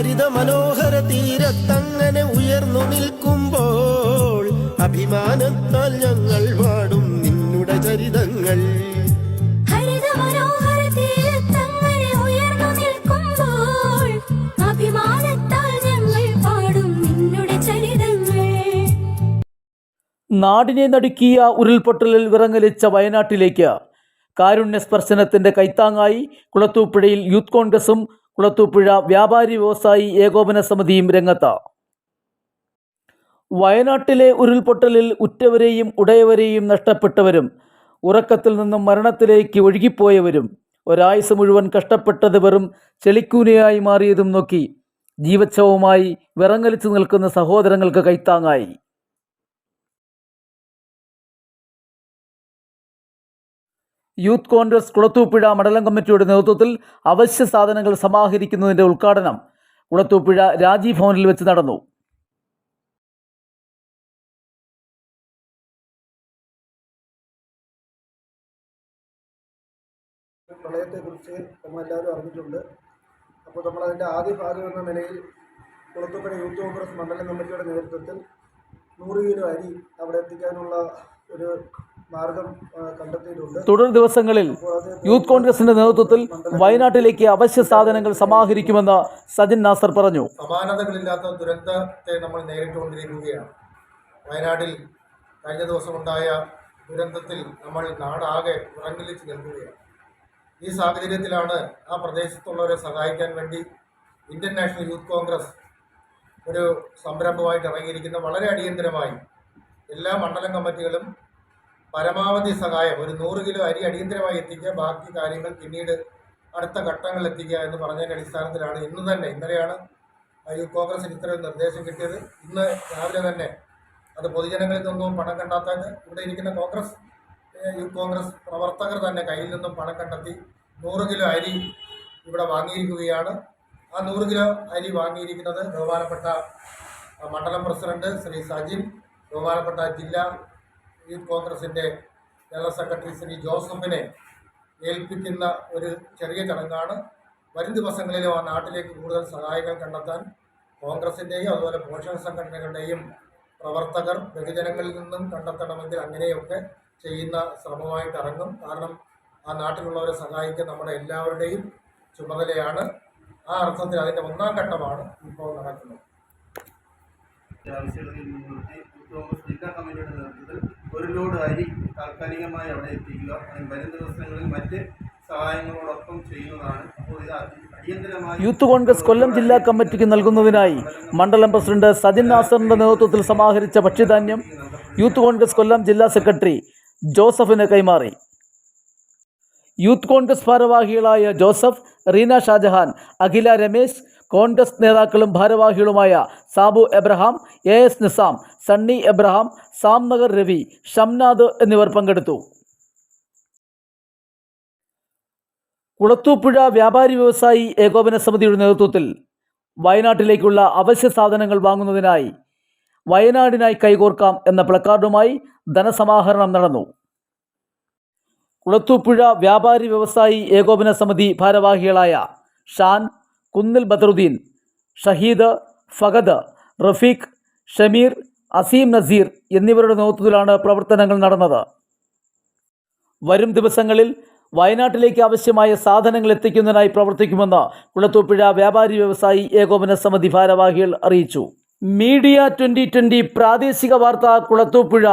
ഹരിത മനോഹര തീരത്തങ്ങനെ ഉയർന്നു നിൽക്കുമ്പോൾ അഭിമാനത്താൽ ഞങ്ങൾ പാടും നിന്നുടെ ചരിതങ്ങൾ. ഹരിത തീരത്തങ്ങനെ ഉയർന്നു നിൽക്കുമ്പോൾ അഭിമാനത്താൽ ഞങ്ങൾ പാടും നിന്നുടെ ചരിതങ്ങൾ. നാടിനെ നടുക്കിയ ഉരുൾപൊട്ടലിൽ വിറങ്ങലിച്ച വയനാട്ടിലേക്ക് കാരുണ്യ സ്പർശനത്തിന്റെ കൈത്താങ്ങായി കുളത്തൂപ്പുഴയിൽ യൂത്ത് കോൺഗ്രസും കുളത്തൂപ്പുഴ വ്യാപാരി വ്യവസായി ഏകോപന സമിതിയും രംഗത്ത്. വയനാട്ടിലെ ഉരുൾപൊട്ടലിൽ ഉറ്റവരെയും ഉടയവരെയും നഷ്ടപ്പെട്ടവരും ഉറക്കത്തിൽ നിന്നും മരണത്തിലേക്ക് ഒഴുകിപ്പോയവരും ഒരായുസ് മുഴുവൻ കഷ്ടപ്പെട്ടത് വെറും ചെളിക്കൂനയായി മാറിയതും നോക്കി ജീവച്ഛവുമായി വിറങ്ങലിച്ചു നിൽക്കുന്ന സഹോദരങ്ങൾക്ക് കൈത്താങ്ങായി. യൂത്ത് കോൺഗ്രസ് കുളത്തൂപ്പുഴ മണ്ഡലം കമ്മിറ്റിയുടെ നേതൃത്വത്തിൽ അവശ്യ സാധനങ്ങൾ സമാഹരിക്കുന്നതിന്റെ ഉദ്ഘാടനം കുളത്തൂപ്പുഴ രാജീവ് ഭവനിൽ വെച്ച് നടന്നു. പ്രളയത്തെക്കുറിച്ച് നമ്മളെല്ലാവരും അറിഞ്ഞിട്ടുണ്ട്. അപ്പോൾ നമ്മളതിന്റെ ആദ്യ ഭാഗം എന്ന നിലയിൽ കുളത്തൂപ്പുഴ യൂത്ത് കോൺഗ്രസ് മണ്ഡലം കമ്മിറ്റിയുടെ നേതൃത്വത്തിൽ നൂറ് കിലോ അരി അവിടെ എത്തിക്കാനുള്ള ഒരു തുടർ ദിവസങ്ങളിൽ യൂത്ത് കോൺഗ്രസിന്റെ നേതൃത്വത്തിൽ വയനാട്ടിലേക്ക് അവശ്യ സാധനങ്ങൾ സമാഹരിക്കുമെന്ന് സജിൻ നാസർ പറഞ്ഞു. സമാനതകളില്ലാത്ത ദുരന്തത്തെ നമ്മൾ നേരിട്ടുകൊണ്ടിരിക്കുകയാണ്. വയനാട്ടിൽ കഴിഞ്ഞ ദിവസം ഉണ്ടായ ദുരന്തത്തിൽ നമ്മൾ നാടാകെ ഉറങ്ങിലിച്ച് നിൽക്കുകയാണ്. ഈ സാഹചര്യത്തിലാണ് ആ പ്രദേശത്തുള്ളവരെ സഹായിക്കാൻ വേണ്ടി ഇന്ത്യൻ നാഷണൽ യൂത്ത് കോൺഗ്രസ് ഒരു സംരംഭമായിട്ട് ഇറങ്ങിയിരിക്കുന്ന വളരെ അടിയന്തരമായി എല്ലാ മണ്ഡലം കമ്മിറ്റികളും പരമാവധി സഹായം ഒരു നൂറ് കിലോ അരി അടിയന്തരമായി എത്തിക്കുക ബാക്കി കാര്യങ്ങൾ പിന്നീട് അടുത്ത ഘട്ടങ്ങളിൽ എത്തിക്കുക എന്ന് പറഞ്ഞതിന്റെ അടിസ്ഥാനത്തിലാണ് ഇന്ന് തന്നെ ഇന്നലെയാണ് യൂത്ത് കോൺഗ്രസിന് ഇത്തരം നിർദ്ദേശം കിട്ടിയത്. ഇന്ന് രാവിലെ തന്നെ അത് പൊതുജനങ്ങളിൽ നിന്നും പണം കണ്ടെത്താൻ ഇവിടെ ഇരിക്കുന്ന കോൺഗ്രസ് യൂത്ത് കോൺഗ്രസ് പ്രവർത്തകർ തന്നെ കയ്യിൽ നിന്നും പണം കണ്ടെത്തി നൂറ് കിലോ അരി ഇവിടെ വാങ്ങിയിരിക്കുകയാണ്. ആ നൂറ് കിലോ അരി വാങ്ങിയിരിക്കുന്നത് ബഹുമാനപ്പെട്ട മണ്ഡലം പ്രസിഡന്റ് ശ്രീ സജിൻ ബഹുമാനപ്പെട്ട ജില്ലാ യൂത്ത് കോൺഗ്രസിന്റെ ജനറൽ സെക്രട്ടറി ശ്രീ ജോസഫിനെ ഏൽപ്പിക്കുന്ന ഒരു ചെറിയ ചടങ്ങാണ്. വരും ദിവസങ്ങളിലും ആ നാട്ടിലേക്ക് കൂടുതൽ സഹായങ്ങൾ കണ്ടെത്താൻ കോൺഗ്രസിന്റെയും അതുപോലെ പോഷക സംഘടനകളുടെയും പ്രവർത്തകർ ബഹുജനങ്ങളിൽ നിന്നും കണ്ടെത്തണമെങ്കിൽ അങ്ങനെയൊക്കെ ചെയ്യുന്ന ശ്രമമായിട്ട് ഇറങ്ങും കാരണം ആ നാട്ടിലുള്ളവരെ സഹായിക്കാൻ നമ്മുടെ എല്ലാവരുടെയും ചുമതലയാണ്. ആ അർത്ഥത്തിൽ അതിന്റെ ഒന്നാം ഘട്ടമാണ് ഇപ്പോൾ നടക്കുന്നത്. ആവശ്യകതയിൽ മുൻനിർത്തി യൂത്ത് ജില്ലാ കമ്മിറ്റിയുടെ നേതൃത്വത്തിൽ ഒരു ലോഡ് അരി താൽക്കാലികമായി അവിടെ എത്തിക്കുക. വരും ദിവസങ്ങളിൽ മറ്റ് സഹായങ്ങളോടൊപ്പം ചെയ്യുന്നതാണ്. അപ്പോൾ ഇത് യൂത്ത് കോൺഗ്രസ് കൊല്ലം ജില്ലാ കമ്മിറ്റിക്ക് നൽകുന്നതിനായി മണ്ഡലം പ്രസിഡന്റ് സജിൻ നാസറിന്റെ നേതൃത്വത്തിൽ സമാഹരിച്ച ഭക്ഷ്യധാന്യം യൂത്ത് കോൺഗ്രസ് കൊല്ലം ജില്ലാ സെക്രട്ടറി ജോസഫിന് കൈമാറി. യൂത്ത് കോൺഗ്രസ് ഭാരവാഹികളായ ജോസഫ് റീന ഷാജഹാൻ അഖില രമേശ് കോൺഗ്രസ് നേതാക്കളും ഭാരവാഹികളുമായ സാബു എബ്രഹാം എ എസ് നിസാം സണ്ണി എബ്രഹാം സാംനഗർ രവി ഷംനാദ് എന്നിവർ പങ്കെടുത്തു. കുളത്തൂപ്പുഴ വ്യാപാരി വ്യവസായി ഏകോപന സമിതിയുടെ നേതൃത്വത്തിൽ വയനാട്ടിലേക്കുള്ള അവശ്യ സാധനങ്ങൾ വാങ്ങുന്നതിനായി വയനാടിനായി കൈകോർക്കാം എന്ന പ്ലക്കാർഡുമായി ധനസമാഹരണം നടന്നു. കുളത്തൂപ്പുഴ വ്യാപാരി വ്യവസായി ഏകോപന സമിതി ഭാരവാഹികളായ ഷാൻ കുന്നിൽ ബദറുദ്ദീൻ ഷഹീദ് ഫഗദ് റഫീഖ് ഷമീർ അസീം നസീർ എന്നിവരുടെ നേതൃത്വത്തിലാണ് പ്രവർത്തനങ്ങൾ നടന്നത്. വരും ദിവസങ്ങളിൽ വയനാട്ടിലേക്ക് ആവശ്യമായ സാധനങ്ങൾ എത്തിക്കുന്നതിനായി പ്രവർത്തിക്കുമെന്ന് കുളത്തൂപ്പുഴ വ്യാപാരി വ്യവസായി ഏകോപന സമിതി ഭാരവാഹികൾ അറിയിച്ചു. മീഡിയ ട്വന്റി ട്വന്റി പ്രാദേശിക വാർത്ത കുളത്തൂപ്പുഴ